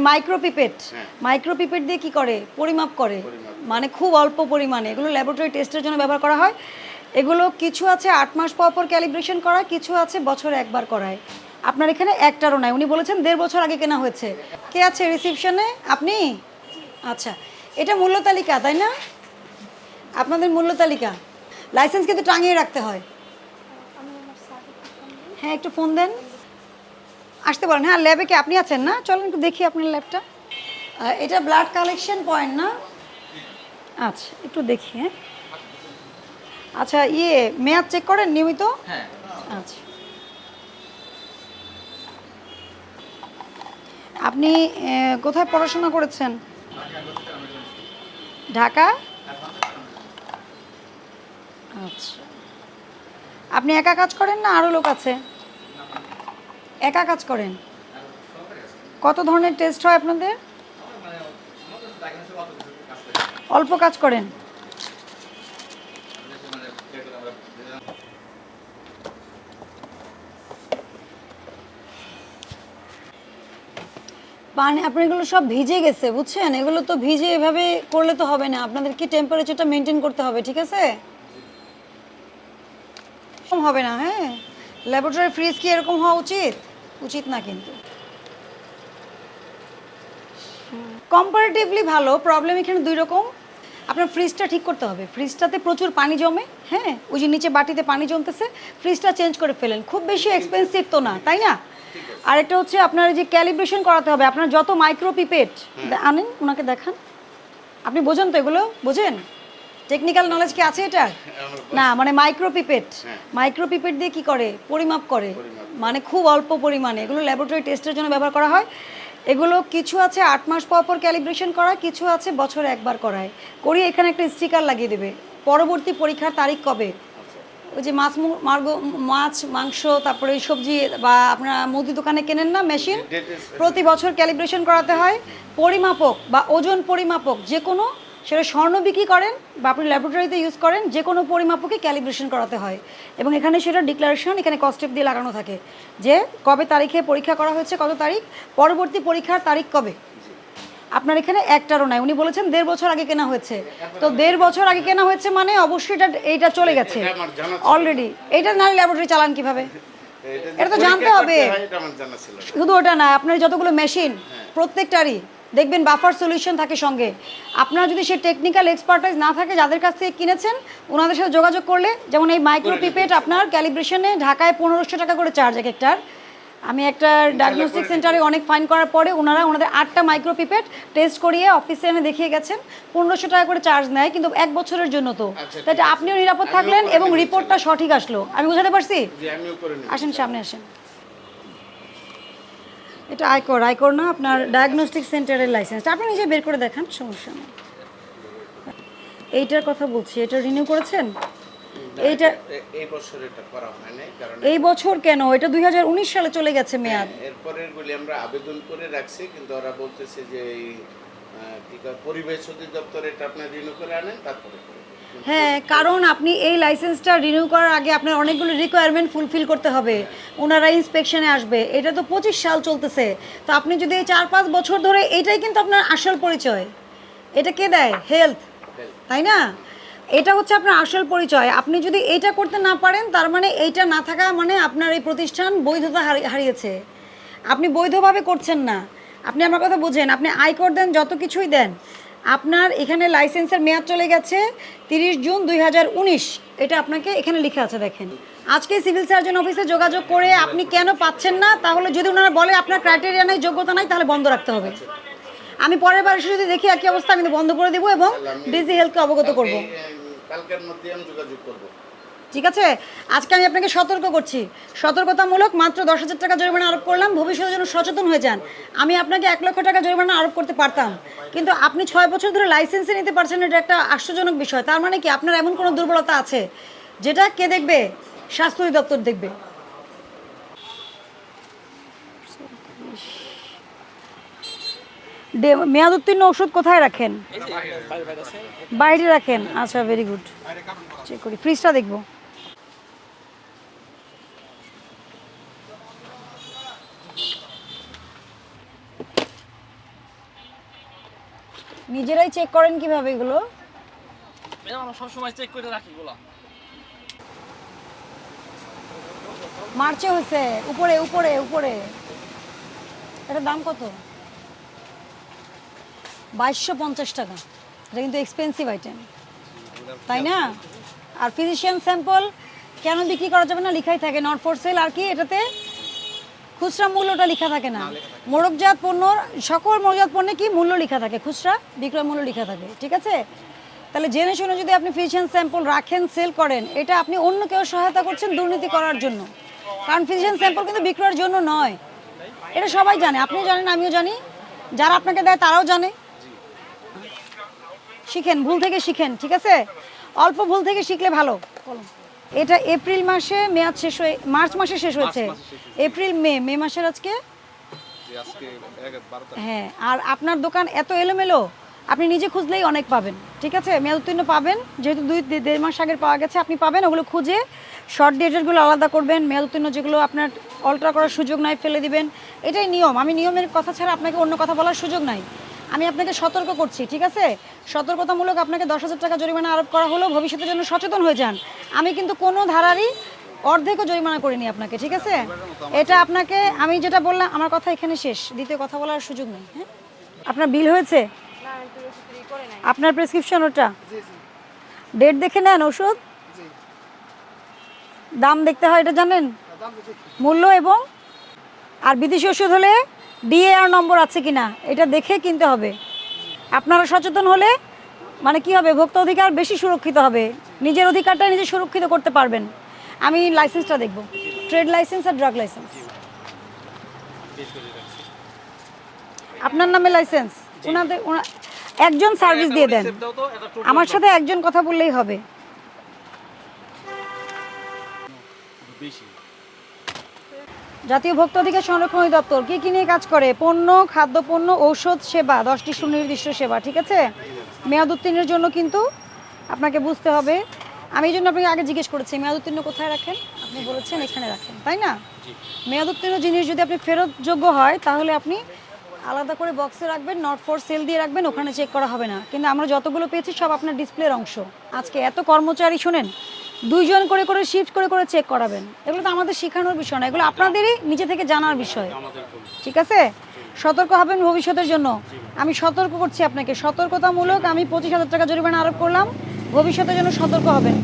মাইক্রোপিপেট হ্যাঁ। মাইক্রোপিপেট দিয়ে কি করে? পরিমাপ করে। মানে খুব অল্প পরিমাণে। এগুলো ল্যাবরেটরি টেস্টের জন্য ব্যবহার করা হয়। এগুলো কিছু আছে আট মাস পর পর ক্যালিব্রেশন করা কিছু আছে বছরে একবার করায়। আপনার এখানে একটারও নাই। উনি বলেছেন দেড় বছর আগে কেনা হয়েছে। কে আছে রিসিপশনে আপনি? আচ্ছা। এটা মূল্য তালিকা তাই না? আপনাদের মূল্য তালিকা। লাইসেন্স কিন্তু টাঙিয়ে রাখতে হয়। হ্যাঁ একটু ফোন দেন। আসতে পারেন হ্যাঁ ল্যাবে কি আপনি আছেন না? চলেন একটু দেখি আপনার ল্যাবটা এটা ব্লাড কালেকশন পয়েন্ট না? আচ্ছা একটু দেখি হ্যাঁ। আচ্ছা ইয়ে মেয়াদ চেক করেন নিয়মিত? হ্যাঁ। আচ্ছা। আপনি কোথায় পড়াশোনা করেছেন? ঢাকা? আচ্ছা। আপনি একা কাজ করেন না আরও লোক আছে? একা কাজ করেন? কত ধরনের টেস্ট হয় আপনাদের? অল্প কাজ করেন। পানি আপনার এগুলো সব ভিজে গেছে, বুঝছেন? এগুলো তো ভিজে এভাবে করলে তো হবে না। আপনাদের কি টেম্পারেচারটা মেনটেন করতে হবে, ঠিক আছে? হবে না হ্যাঁ? ল্যাবরেটরি ফ্রিজ কি এরকম হওয়া উচিত? উচিত না কিন্তু। কম্পারেটিভলি ভালো প্রবলেম এখানে দুই রকম। আপনার ফ্রিজটা ঠিক করতে হবে। ফ্রিজটাতে প্রচুর পানি জমে হ্যাঁ? ওই যে নিচে বাটিতে পানি জমতেছে ফ্রিজটা চেঞ্জ করে ফেলেন। খুব বেশি এক্সপেন্সিভ তো না তাই না? আরেকটা হচ্ছে আপনার যে ক্যালিব্রেশন করাতে হবে। আপনার যত মাইক্রো পিপেট আনেন ওনাকে দেখান। আপনি বোঝেন তো এগুলো? বোঝেন? টেকনিক্যাল নলেজ কি আছে এটা? না মানে মাইক্রো পিপেট মাইক্রো পিপেট দিয়ে কি করে? পরিমাপ করে। মানে খুব অল্প পরিমাণে। এগুলো ল্যাবরেটরি টেস্টের জন্য ব্যবহার করা হয়। এগুলো কিছু আছে আট মাস পর পর ক্যালিব্রেশন করা কিছু আছে বছরে একবার করায়। করিয়ে এখানে একটা স্টিকার লাগিয়ে দেবে। পরবর্তী পরীক্ষার তারিখ কবে? ওই যে মাছ মার্গ মাছ মাংস তারপরে ওই সবজি বা আপনারা মুদি দোকানে কেনেন না মেশিন প্রতি বছর ক্যালিব্রেশন করাতে হয়। পরিমাপক বা ওজন পরিমাপক যে কোনো সেটা স্বর্ণ বিক্রি করেন বা আপনি ল্যাবরেটরিতে ইউজ করেন যে কোনো পরিমাপকে ক্যালিব্রেশন করাতে হয়। এবং এখানে সেটা ডিক্লারেশন এখানে কস্টেপ দিয়ে লাগানো থাকে যে কবে তারিখে পরীক্ষা করা হয়েছে কত তারিখ পরবর্তী পরীক্ষার তারিখ কবে। আপনার এখানে একটারও নাই। উনি বলেছেন দেড় বছর আগে কেনা হয়েছে। তো দেড় বছর আগে কেনা হয়েছে মানে অবশ্যই এটা এইটা চলে গেছে। অলরেডি এটা না ল্যাবরেটরি চালান কীভাবে? এটা তো জানতে হবে। হয়। শুধু ওটা না আপনার যতগুলো মেশিন প্রত্যেকটারই দেখবেন বাফার সলিউশন থাকে সঙ্গে। আপনার যদি সে টেকনিক্যাল এক্সপার্টাইজ না থাকে যাদের কাছ থেকে কিনেছেন ওনাদের সাথে যোগাযোগ করলে যেমন এই মাইক্রো পিপেট আপনার ক্যালিব্রেশনে ঢাকায় পনেরোশো টাকা করে চার্জ এক একটার আমি একটা ডায়াগনস্টিক সেন্টারে অনেক ফাইন করার পরে ওনারা ওনাদের আটটা মাইক্রো পিপেট টেস্ট করিয়ে অফিসে এনে দেখিয়ে গেছেন। পনেরোশো টাকা করে চার্জ নেয় কিন্তু এক বছরের জন্য তো। আচ্ছা, তাই আপনিও নিরাপদ থাকলেন এবং রিপোর্টটা সঠিক আসলো। আমি বোঝাতে পারছি। আসেন সামনে আসেন। এটা আয়কর আয়কর না আপনার ডায়াগনস্টিক সেন্টারের লাইসেন্স আপনি নিজে বের করে দেখান সমস্যা নেই। এইটার কথা বলছি এটা রিনিউ করেছেন? এইটা এই বছর এটা করা হয় নাই কারণ এই বছর কেন? এটা দুই হাজার উনিশ সালে চলে গেছে মেয়াদ। এরপরের গুলি আমরা আবেদন করে রাখছি কিন্তু ওরা বলতেছে যে এই পরিবেশ অধিদপ্তর এটা আপনি রিনিউ করে আনেন তারপরে। হ্যাঁ কারণ আপনি এই লাইসেন্সটা রিনিউ করার আগে আপনার অনেকগুলো রিকোয়ারমেন্ট ফুলফিল করতে হবে। ওনারা ইন্সপেকশনে আসবে। এটা তো পঁচিশ সাল চলতেছে। তো আপনি যদি এই চার পাঁচ বছর ধরে এটাই কিন্তু আপনার আসল পরিচয়। এটা কে দেয়? হেলথ তাই না? এটা হচ্ছে আপনার আসল পরিচয়। আপনি যদি এইটা করতে না পারেন, তার মানে এইটা না থাকা মানে আপনার এই প্রতিষ্ঠান বৈধতা হারিয়েছে। আপনি বৈধভাবে করছেন না। আপনি আমার কথা বুঝেন। আপনি আয়কর দেন, যত কিছুই দেন। আপনার এখানে লাইসেন্সের মেয়াদ চলে গেছে তিরিশ জুন দুই হাজার উনিশ। এটা আপনাকে এখানে লিখে আছে, দেখেন। আজকে সিভিল সার্জন অফিসে যোগাযোগ করে আপনি কেন পাচ্ছেন না, তাহলে যদি ওনারা বলে আপনার ক্রাইটেরিয়া নাই, যোগ্যতা নাই, তাহলে বন্ধ রাখতে হবে। আমি পরের বার এসে যদি দেখি একই অবস্থা, আমি বন্ধ করে দেবো এবং ডিজি হেলথকে অবগত করব। কালকের মধ্যে আমি যোগাযোগ করব। ঠিক আছে? আজকে আমি আপনাকে সতর্ক করছি। সতর্কতামূলক মাত্র দশ হাজার টাকা জরিমানা আরোপ করলাম, ভবিষ্যতে যেন সচেতন হয়ে যান। আমি আপনাকে এক লক্ষ টাকা জরিমানা আরোপ করতে পারতাম। কিন্তু আপনি ছয় বছর ধরে লাইসেন্সে নিতে পারছেন এটা একটা আশ্চর্যজনক বিষয়। তার মানে কি আপনার এমন কোনো দুর্বলতা আছে, যেটা কে দেখবে? স্বাস্থ্য অধিদপ্তর দেখবে। মেয়াদ উত্তীর্ণ ওষুধ কোথায় রাখেন? বাইরে রাখেন। আচ্ছা ভেরি গুড চেক করি। ফ্রিজটা দেখব। নিজেরাই চেক করেন কীভাবে এগুলো? ম্যাডাম আমরা সবসময় চেক করে রাখি এগুলো। মার্চে হয়েছে উপরে উপরে উপরে। এটার দাম কত? বাইশশো পঞ্চাশ টাকা। এটা কিন্তু এক্সপেন্সিভ আইটেম তাই না? আর ফিজিশিয়ান স্যাম্পল কেন বিক্রি করা যাবে না লিখাই থাকে। নট ফর সেল আর কি এটাতে? খুচরা মূল্যটা লেখা থাকে না। মোরগজাত পণ্যর সকল মোড়কজাত পণ্যে কি মূল্য লেখা থাকে? খুচরা বিক্রয় মূল্য লেখা থাকে, ঠিক আছে? তাহলে জেনে শুনে যদি আপনি ফিজিশিয়ান স্যাম্পল রাখেন, সেল করেন, এটা আপনি অন্য কেউ সহায়তা করছেন দুর্নীতি করার জন্য। কারণ ফিজিশিয়ান স্যাম্পল কিন্তু বিক্রয়ের জন্য নয়। এটা সবাই জানে, আপনিও জানেন, আমিও জানি। যারা আপনাকে দেয়, তারাও জানে। শিখেন, ভুল থেকে শিখেন, ঠিক আছে? অল্প ভুল থেকে শিখলে ভালো। এটা এপ্রিল মাসে মেয়াদ শেষ হয়ে মার্চ মাসে শেষ হয়েছে। এপ্রিল মে মে মাসের আজকে? হ্যাঁ আর আপনার দোকান এত এলোমেলো আপনি নিজে খুঁজলেই অনেক পাবেন। ঠিক আছে? মেয়াদ উত্তীর্ণ পাবেন যেহেতু দুই দে- দেড় মাস আগের পাওয়া গেছে আপনি পাবেন ওগুলো খুঁজে শর্ট ডেটেরগুলো আলাদা করবেন মেয়াদ উত্তীর্ণ যেগুলো আপনার অল্টার করার সুযোগ নাই ফেলে দিবেন। এটাই নিয়ম। আমি নিয়মের কথা ছাড়া আপনাকে অন্য কথা বলার সুযোগ নাই। আমি আপনাকে সতর্ক করছি ঠিক আছে? সতর্কতামূলক আপনাকে দশ হাজার টাকা জরিমানা আরোপ করা হলো ভবিষ্যতের জন্য সচেতন হয়ে যান। আমি কিন্তু কোনো ধারারই অর্ধেকও জরিমানা করিনি আপনাকে ঠিক আছে? এটা আপনাকে আমি যেটা বললাম আমার কথা এখানে শেষ। দ্বিতীয় কথা বলার সুযোগ নেই হ্যাঁ? আপনার বিল হয়েছে? আপনার প্রেসক্রিপশন ওটা? ডেট দেখে নেন ওষুধ? দাম দেখতে হয় এটা জানেন? মূল্য এবং? আর বিদেশি ওষুধ হলে? ডিএআর নম্বর আছে কিনা এটা দেখে কিনতে হবে। আপনারা সচেতন হলে মানে কি হবে ভোক্তা অধিকার বেশি সুরক্ষিত হবে। নিজের অধিকারটা নিজে সুরক্ষিত করতে পারবেন। আমি লাইসেন্সটা দেখব। ট্রেড লাইসেন্স আর ড্রাগ লাইসেন্স আপনার নামে লাইসেন্স ওনাদের ওনা একজন সার্ভিস দিয়ে দেন। আমার সাথে একজন কথা বললেই হবে। বেশি। জাতীয় ভোক্তা অধিকার সংরক্ষণ দপ্তর কি কি নিয়ে কাজ করে? পণ্য খাদ্যপণ্য ঔষধ সেবা দশটি সুনির্দিষ্ট সেবা ঠিক আছে? মেয়াদ উত্তীর্ণের জন্য কিন্তু আপনাকে বুঝতে হবে। আমি এই জন্য আপনাকে আগে জিজ্ঞেস করেছি মেয়াদ উত্তীর্ণ কোথায় রাখেন? আপনি বলেছেন এখানে রাখেন তাই না? মেয়াদ উত্তীর্ণ জিনিস যদি আপনি ফেরত যোগ্য হয় তাহলে আপনি আলাদা করে বক্সে রাখবেন নট ফর সেল দিয়ে রাখবেন ওখানে চেক করা হবে না। কিন্তু আমরা যতগুলো পেয়েছি সব আপনার ডিসপ্লের অংশ। আজকে এত কর্মচারী শুনেন দুইজন করে করে শিফট করে করে চেক করাবেন। এগুলো তো আমাদের শেখানোর বিষয় না, এগুলো আপনাদেরই নিজে থেকে জানার বিষয়। ঠিক আছে? সতর্ক হবেন ভবিষ্যতের জন্য। আমি সতর্ক করছি আপনাকে। সতর্কতামূলক আমি পঁচিশ হাজার টাকা জরিমানা আরোপ করলাম। ভবিষ্যতের জন্য সতর্ক হবেন।